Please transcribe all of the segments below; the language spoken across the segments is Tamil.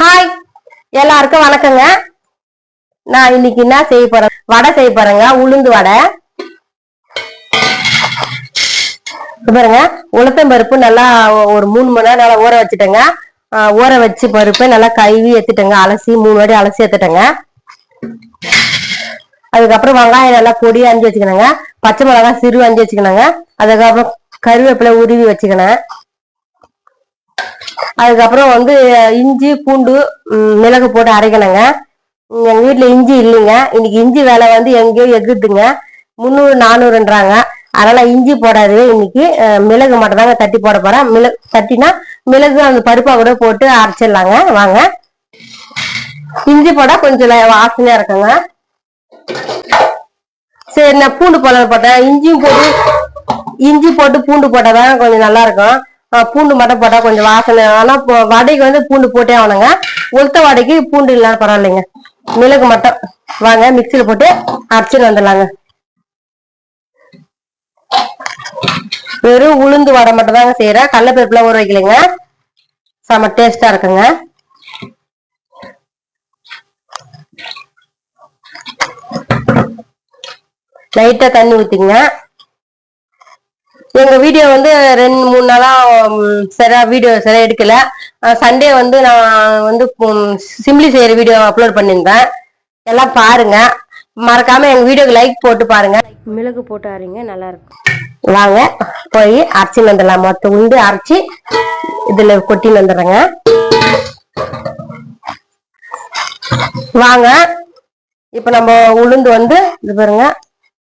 ஹாய் எல்லாருக்கும் வணக்கங்க. நான் இன்னைக்கு என்ன செய்ய போறேன் வடை செய்ய போறேங்க. உளுந்து வடை. பாருங்க. உளுத்தம் பருப்பு நல்லா ஒரு மூணு மணி நேரம் நல்லா ஊற வச்சுட்டேங்க. ஊற வச்சு பருப்பு நல்லா கழுவி எடுத்துட்டேங்க. அலசி மூணு வாட்டி அலசி எடுத்துட்டேங்க. அதுக்கப்புறம் வெங்காயம் நல்லா பொடி அஞ்சு வச்சுக்கணுங்க. பச்சை மிளகாய் சிறு அஞ்சு வச்சுக்கணுங்க. அதுக்கப்புறம் கருவேப்பிலை உருவி வச்சுக்கணும். அதுக்கப்புறம் வந்து இஞ்சி பூண்டு மிளகு போட்டு அரைக்கணுங்க. எங்கள் வீட்டில் இஞ்சி இல்லைங்க. இன்னைக்கு இஞ்சி விலை வந்து எங்கேயோ எகுதுங்க முந்நூறு நானூறுன்றாங்க. அதனால இஞ்சி போடாது. இன்னைக்கு மிளகு மட்டும் தாங்க தட்டி போட போறேன். மிளகு தட்டினா மிளகு அந்த பருப்பா கூட போட்டு அரைச்சிடலாங்க. வாங்க. இஞ்சி போட கொஞ்சம் ல- வாசனையா இருக்குங்க. சரி நான் பூண்டு போடலாம் போட்டேன். இஞ்சியும் போட்டு இஞ்சி போட்டு பூண்டு போட்டால் தான் கொஞ்சம் நல்லா இருக்கும். பூண்டு மட்டும் போட்டா கொஞ்சம் வாசனை. ஆனா இப்போ வடைக்கு வந்து பூண்டு போட்டே ஆகணுங்க. உளுத்த வடைக்கு பூண்டு இல்லாத பரவாயில்லைங்க. மிளகு மட்டும். வாங்க மிக்சியில போட்டு அரைச்சின்னு வந்துடலாங்க. வெறும் உளுந்து வடை மட்டும் தாங்க செய்யறேன் கடலப்பருப்புலாம் ஊற வைக்கலைங்க. செம டேஸ்டா இருக்குங்க. லைட்டா தண்ணி ஊத்திங்க எங்க வீடியோ வந்து ரெண்டு மூணு நாளா ம், சரியா வீடியோ சரியா எடுக்கல. சண்டே வந்து நான் வந்து சிம்லி செய்யற வீடியோ அப்லோட் பண்ணியிருந்தேன். எல்லாம் பாருங்க. மறக்காம எங்க வீடியோக்கு லைக் போட்டு பாருங்க. மிளகு போட்டு அரைங்க நல்லா இருக்கும். வாங்க போய் அரைச்சி வந்துடலாம். மொத்த உண்டு அரைச்சி இதுல கொட்டி வந்துடுறேங்க. வாங்க இப்ப நம்ம உளுந்து வந்து இது பாருங்க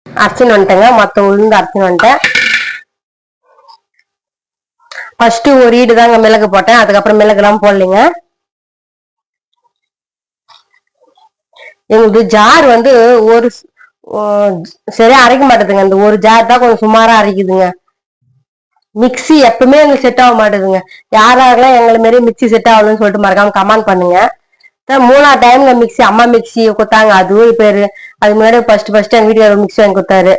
அரைச்சின்னு வந்துட்டேங்க. மொத்த உளுந்து அரைச்சின்னு வந்துட்டேன். ஃபர்ஸ்ட் ஒரு ஈடு தாங்க மிளகு போட்டேன். அதுக்கப்புறம் மிளகுலாம் போடலைங்க. எங்களுக்கு ஜார் வந்து ஒரு சரியா அரைக்க மாட்டேதுங்க. இந்த ஒரு ஜார் தான் கொஞ்சம் சுமாரா அரைக்குதுங்க. மிக்ஸி எப்பவுமே எங்களுக்கு செட் ஆக மாட்டேதுங்க. யாராருக்கெல்லாம் எங்களை மாரி மிக்ஸி செட் ஆகலன்னு சொல்லிட்டு மறக்காம கமெண்ட் பண்ணுங்க. மூணாவது டைம்ல மிக்ஸி அம்மா மிக்சி கொடுத்தாங்க. அதுவும் இப்ப அது அதுக்கு முன்னாடி ஃபர்ஸ்ட் ஃபர்ஸ்ட் எங்க வீட்டுல மிக்ஸி வாங்கி கொடுத்தாரு.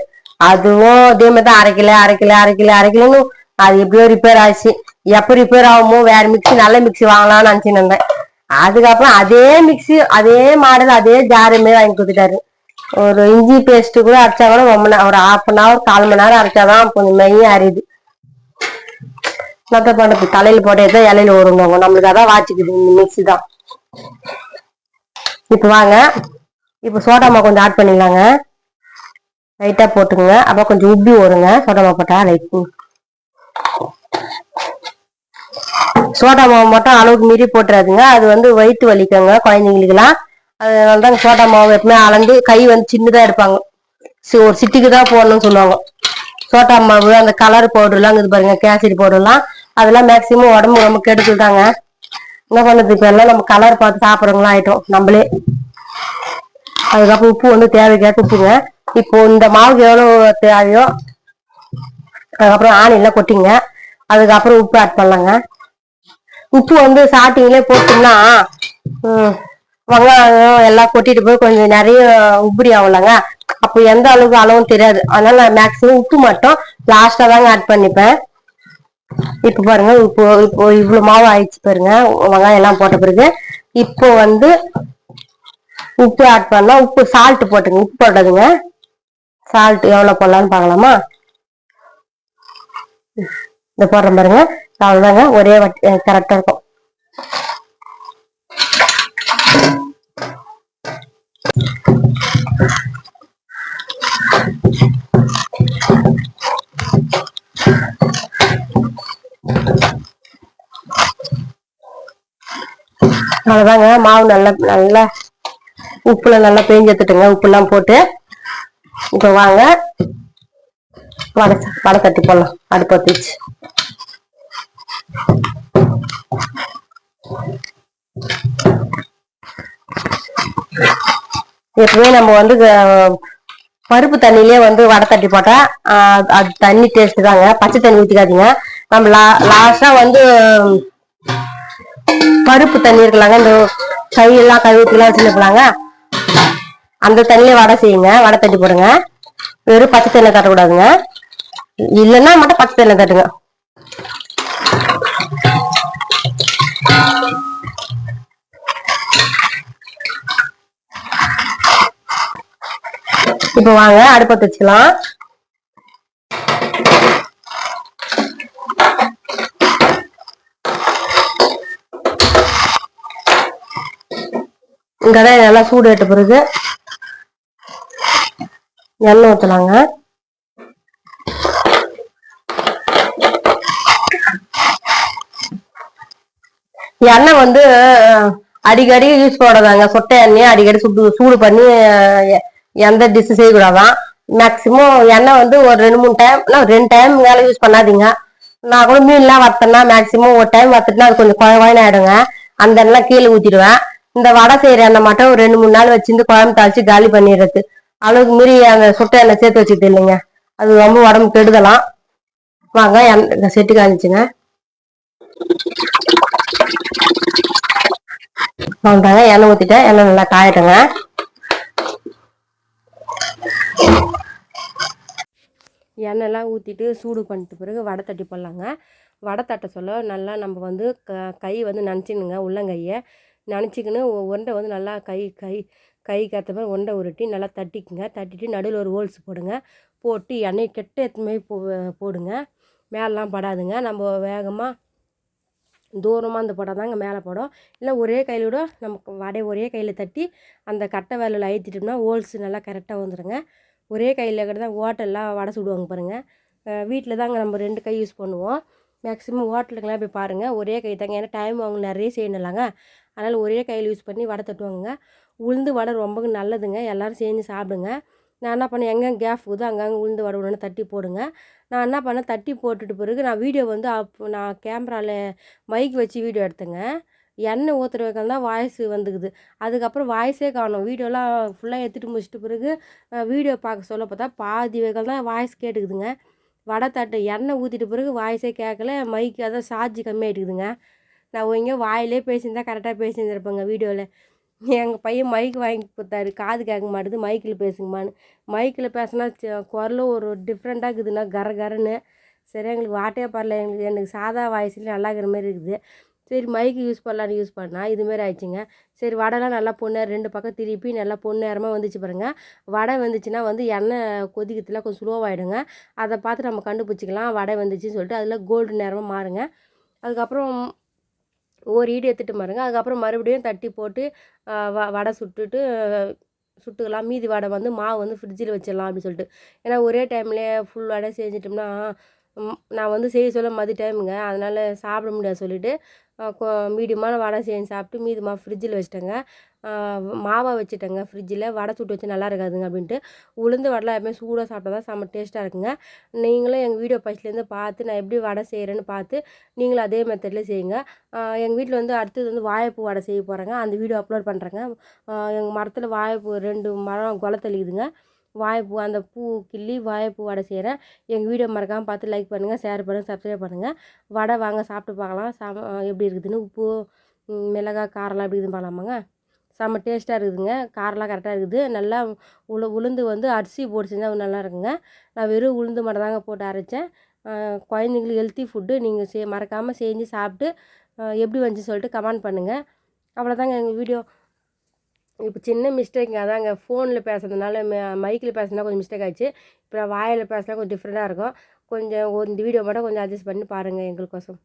அதுவும் அதே மாதிரி தான் அரைக்கல அரைக்கல அரைக்கல அரைக்கலன்னு அது எப்படியோ ரிப்பேர் ஆச்சு. எப்போ ரிப்பேர் ஆகுமோ வேற மிக்ஸி நல்ல மிக்ஸி வாங்கலாம்னு நினச்சின்னு இருந்தேன். அதுக்கப்புறம் அதே மிக்ஸி அதே மாடல் அதே ஜாருமே வாங்கி கொடுத்துட்டாரு. ஒரு இஞ்சி பேஸ்ட் கூட அரைச்சா கூட ரொம்ப ஒரு ஹாஃப் அன் ஹவர் கால் மணி நேரம் அரைச்சாதான் கொஞ்சம் மெய்யும் அறியுது என்னத்த பண்றது தலையில போட்டே இலையில வருவாங்க நம்மளுக்கு அதான் வாச்சிக்குது இந்த மிக்ஸி தான். இப்போ வாங்க. இப்போ சோடாமா கொஞ்சம் ஆட் பண்ணிடலாங்க லைட்டா போட்டுங்க அப்போ கொஞ்சம் உப்பி வருங்க சோடாமா போட்டா லைட் சோடா மாவு மட்டும் அளவுக்கு மீறி போட்டுறாதுங்க. அது வந்து வயிற்று வலிக்குங்க குழந்தைங்களுக்குலாம் அதனால தான் சோடா மாவு எப்பவுமே அளந்து கை வந்து சின்னதாக இருப்பாங்க சி- ஒரு சிட்டிக்கு தான் போடணும்னு சொல்லுவாங்க. சோட்டா மாவு அந்த கலர் பவுடர்லாம் இது பாருங்க கேசரி பவுடர்லாம். அதெல்லாம் மேக்சிமம் உடம்பு ரொம்ப கெடுதல் தாங்க என்ன பண்ணுறது இப்போ எல்லாம் நம்ம கலர் பார்த்து சாப்பிட்றவங்களாம் ஆயிட்டோம் நம்மளே. அதுக்கப்புறம் உப்பு வந்து தேவைக்கேற்ற உப்புங்க. இப்போ இந்த மாவுக்கு எவ்வளோ தேவையோ அதுக்கப்புறம் ஆணிலாம் கொட்டிங்க. அதுக்கப்புறம் உப்பு ஆட் பண்ணலாங்க. உப்பு வந்து ஸ்டார்டிங்லேயே போட்டோம்னா ம், வெங்காயம் எல்லாம் கொட்டிட்டு போய் கொஞ்சம் நிறைய உபரி ஆகலங்க அப்போ எந்த அளவுக்கு அளவும் தெரியாது. அதனால நான் மேக்ஸிமம் உப்பு மட்டும் லாஸ்டா தாங்க ஆட் பண்ணிப்பேன். இப்போ பாருங்க இப்போ இப்போ இவ்வளோ மாவு ஆயிடுச்சு பாருங்க. வெங்காயம் எல்லாம் போட்ட பிறகு இப்போ வந்து உப்பு ஆட் பண்ணலாம் உப்பு சால்ட் போட்டுங்க. உப்பு போட்டதுங்க சால்ட் எவ்வளோ போடலான்னு பார்க்கலாமா? இந்த போடுறேன் பாருங்க. அவ்வளவுதாங்க. ஒரே கரெக்டாக கரெக்டா இருக்கும். அவ்வளவுதாங்க. மாவு நல்லா நல்லா உப்புல நல்லா பேஞ்சு எடுத்துட்டுங்க. உப்புலாம் போட்டு. இப்போ வாங்க. வடை வடை தட்டி போடலாம். அடுப்பு வச்சு எப்பவுமே நம்ம வந்து பருப்பு தண்ணியிலே வந்து வடை தட்டி போட்டா அது தண்ணி டேஸ்ட் தாங்க. பச்சை தண்ணி ஊத்திக்காதீங்க. நம்ம லா லாஸ்டா வந்து பருப்பு தண்ணி இருக்கலாங்க இந்த கையெல்லாம் கழுவுத்துலாம் வச்சுருக்கலாங்க அந்த தண்ணியில வடை செய்யுங்க. வடை தட்டி போடுங்க. வெறும் பச்சை தண்ணியை தட்டக்கூடாதுங்க. இல்லைன்னா மட்டும் பச்சை தண்ணியை தட்டுங்க. இப்போ வாங்க அடுப்பை வச்சுக்கலாம். கடாய் நல்லா சூடு ஏட்ட பிறகு எண்ணெய் ஊற்றலாங்க எண்ணெய் வந்து அடிக்கடி யூஸ் பண்ணதாங்க சொட்டை எண்ணெய் அடிக்கடி சுடு சூடு பண்ணி எந்த டிஷ் செய்யக்கூடாதான். மேக்சிமம் எண்ணெய் வந்து ஒரு ரெண்டு மூணு டைம் ரெண்டு டைம் மேலே யூஸ் பண்ணாதீங்க. நான் கூட மீன்லாம் வறுத்தேன்னா மேக்சிமம் ஒரு டைம் வறுத்துட்டுனா அது கொஞ்சம் குழ ஆயிடுங்க. அந்த எண்ணெய் கீழே ஊற்றிடுவேன் இந்த வடை செய்கிற எண்ணெய் மட்டும் ஒரு ரெண்டு மூணு நாள் வச்சிருந்து குழம்பு தாளிச்சு காலி பண்ணிடுறது. அளவுக்கு மீறி அந்த சுட்ட எண்ணெய் சேர்த்து வச்சுக்கிட்டு இல்லைங்க. அது ரொம்ப உடம்பு கெடுதலாம். வாங்க எண்ணெய் செட்டு காமிச்சுங்க. வந்தாங்க எண்ணெய் ஊற்றிட்டேன் எண்ணெய் நல்லா காயிட்டுங்க. எண்ணெய்லாம் ஊற்றிட்டு சூடு பண்ணிட்ட பிறகு வடை தட்டி போடலாங்க. வடை தட்ட சொல்ல நல்லா நம்ம வந்து க கை வந்து நனைச்சிக்கணுங்க உள்ளங்கையை. நனைச்சிக்கின்னு உருண்டை வந்து நல்லா கை கை கைக்கு ஏற்ற மாதிரி உருண்டை உருட்டி நல்லா தட்டிக்குங்க. தட்டிட்டு நடுவில் ஒரு ஹோல்ஸ் போடுங்க. போட்டு எண்ணெய் கெட்ட எத்தனை போ போடுங்க. மேலெலாம் படாதுங்க. நம்ம வேகமாக தூரமாக அந்த படம் தாங்க மேலே படம். இல்லை ஒரே கையில் விட நமக்கு வடை ஒரே கையில் தட்டி அந்த கட்டை வேலையில் அழுத்திட்டோம்னா ஹோல்ஸ் நல்லா கரெக்டாக வந்துடுங்க ஒரே கையில் கூட தான் ஹோட்டல்லாம் வடை சுடுவாங்க பாருங்கள் வீட்டில் தாங்க நம்ம ரெண்டு கை யூஸ் பண்ணுவோம். மேக்ஸிமம் ஹோட்டலுக்கெல்லாம் போய் பாருங்கள் ஒரே கை தாங்க. ஏன்னா டைம் அவங்க நிறைய செய்யணும்லாங்க அதனால் ஒரே கையில் யூஸ் பண்ணி வடை தட்டுவாங்க உளுந்து வடை ரொம்ப நல்லதுங்க. எல்லோரும் செஞ்சு சாப்பிடுங்க. நான் என்ன பண்ணேன்? எங்கே கேப் போகுதோ அங்கங்கே உளுந்து வடை உடனே தட்டி போடுங்க. நான் என்ன பண்ணேன்? தட்டி போட்டுட்டு பிறகு நான் வீடியோ வந்து அப் நான் கேமராவில் மைக் வச்சு வீடியோ எடுத்தேங்க. எண்ணெய் ஊற்றுற வைக்கம் தான் வாய்ஸ் வந்துக்குது. அதுக்கப்புறம் வாய்ஸே காணும். வீடியோலாம் ஃபுல்லாக எடுத்துகிட்டு முடிச்சிட்ட பிறகு வீடியோ பார்க்க சொல்ல பார்த்தா பாதி வைக்கம் தான் வாய்ஸ் கேட்டுக்குதுங்க. வடை தட்டு எண்ணெய் ஊற்றிட்ட பிறகு வாய்ஸே கேட்கல மைக்கு அதான் சார்ஜ் கம்மியாகிட்டுக்குதுங்க நான் இங்கே வாயிலே பேசியிருந்தா கரெக்டாக பேசியிருந்திருப்பேங்க வீடியோவில் எங்கள் பையன் மைக் வாங்கி கொடுத்தாரு. காது கேட்க மாட்டுது மைக்கில் பேசுங்கம்மான்னு. மைக்கில் பேசினா குரலும் ஒரு டிஃப்ரெண்ட்டாக இருக்குதுண்ணா கர கரன்னு. சரி எங்களுக்கு வாட்டே பரல எங்களுக்கு எனக்கு சாதா வாய்ஸ்லேயே நல்லா இருக்கிற மாதிரி இருக்குது. சரி மைக்கு யூஸ் பண்ணலான்னு யூஸ் பண்ணால் இதுமாரி ஆயிடுச்சுங்க. சரி வடைலாம் நல்லா பொண்ணு ரெண்டு பக்கம் திருப்பி நல்லா பொண்ணேரமாக வந்துச்சு பாருங்கள் வடை வந்துச்சுன்னா வந்து எண்ணெய் கொதிக்கிறதுல கொஞ்சம் ஸ்லோவாகிடுங்க அதை பார்த்து நம்ம கண்டுபிடிச்சிக்கலாம். வடை வந்துச்சுன்னு சொல்லிட்டு அதில் கோல்டு நேரமாக மாறுங்க. அதுக்கப்புறம் ஒரு ஈடு எடுத்துகிட்டு மாருங்க அதுக்கப்புறம் மறுபடியும் தட்டி போட்டு வ வடை சுட்டுட்டு சுட்டுக்கலாம். மீதி வடை வந்து மாவு வந்து ஃப்ரிட்ஜில் வச்சிடலாம் அப்படின்னு சொல்லிட்டு. ஏன்னா ஒரே டைம்லேயே ஃபுல் வடை செஞ்சிட்டோம்னா நான் வந்து செய்ய சொல்ல மதி டைமுங்க அதனால் சாப்பிட முடியாது சொல்லிவிட்டு மீடியமான வடை செஞ்சு சாப்பிட்டு மீதி ஃப்ரிட்ஜில் வச்சிட்டேங்க. மாவை வச்சுட்டேங்க ஃப்ரிட்ஜில் வடை சுட்டு வச்சு நல்லா இருக்காதுங்க அப்படின்ட்டு. உளுந்து வடைலாம் எப்பவுமே சூடாக சாப்பிட்டா தான் செம்ம டேஸ்ட்டாக இருக்குங்க. நீங்களும் எங்கள் வீடியோ ஃபஸ்ட்லேருந்து பார்த்து நான் எப்படி வடை செய்கிறேன்னு பார்த்து நீங்களும் அதே மெத்தடில் செய்யுங்க. எங்கள் வீட்டில் வந்து அடுத்தது வந்து வாழைப்பூ வடை செய்ய போகிறேங்க அந்த வீடியோ அப்லோட் பண்ணுறேங்க எங்கள் மரத்தில் வாழைப்பூ ரெண்டு மரம் குலை தெளிக்குதுங்க வாழைப்பூ அந்த பூ கிள்ளி வாழைப்பூ வடை செய்கிறேன் எங்கள் வீடியோ மறக்காமல் பார்த்து லைக் பண்ணுங்கள் ஷேர் பண்ணுங்கள் சப்ஸ்கிரைப் பண்ணுங்கள் வடை வாங்க சாப்பிட்டு பார்க்கலாம் சாம எப்படி இருக்குதுன்னு உப்பு மிளகா மிளகாய் காரம்லாம் எப்படி இருக்குதுன்னு பார்க்கலாமாங்க செம்ம டேஸ்ட்டாக இருக்குதுங்க. காரெலாம் கரெக்டாக இருக்குது. நல்லா உளு உளுந்து வந்து அரிசி போட்டு செஞ்சால் நல்லா இருக்குங்க. நான் வெறும் உளுந்து மட்டும் தாங்க போட்டு அரைச்சேன். குழந்தைங்களுக்கு ஹெல்த்தி ஃபுட்டு நீங்கள் செய் மறக்காமல் செஞ்சு சாப்பிட்டு எப்படி வந்துச்சு சொல்லிட்டு கமெண்ட் பண்ணுங்கள் அவ்வளோதாங்க எங்கள் வீடியோ. இப்போ சின்ன மிஸ்டேக்குங்க அதாங்க ஃபோனில் பேசுறதுனால மைக்கில் பேசுனா கொஞ்சம் மிஸ்டேக் ஆச்சு இப்போ நான் வாயில் பேசினா கொஞ்சம் டிஃப்ரெண்ட்டாக இருக்கும். கொஞ்சம் இந்த வீடியோ மட்டும் கொஞ்சம் அட்ஜஸ்ட் பண்ணி பாருங்கள் எங்களுக்கோசம்.